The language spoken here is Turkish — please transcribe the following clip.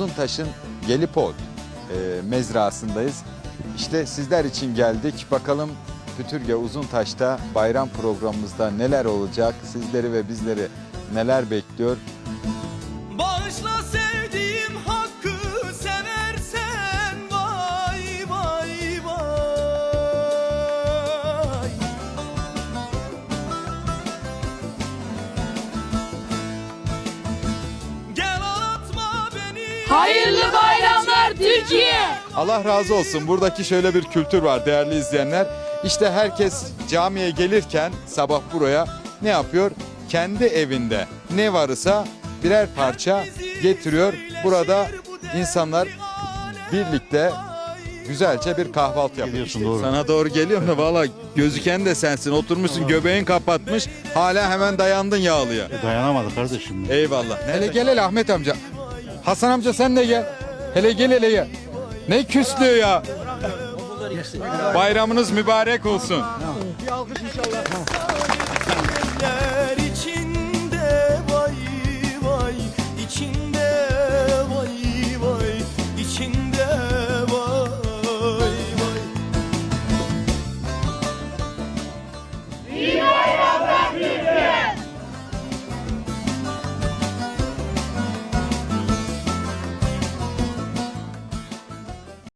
Uzuntaş'ın Gelipot e, mezrasındayız. İşte sizler için geldik. Bakalım Pütürge Uzuntaş'ta bayram programımızda neler olacak? Sizleri ve bizleri neler bekliyor? Bağışla Hayırlı bayramlar Türkiye. Allah razı olsun. Buradaki şöyle bir kültür var değerli izleyenler. İşte herkes camiye gelirken sabah buraya ne yapıyor? Kendi evinde ne varsa birer parça getiriyor. Burada insanlar birlikte güzelce bir kahvaltı yapıyor. Geliyorsun, doğru. Sana doğru geliyorum da valla gözüken de sensin. Oturmuşsun göbeğin kapatmış. Hala hemen dayandın yağlıya. Dayanamadı kardeşim. Eyvallah. Hele gel hele Ahmet amca. Hasan amca sen de gel. Hele gel hele gel. Ne küslüğü ya. Bayramınız mübarek olsun. Bir alkış inşallah.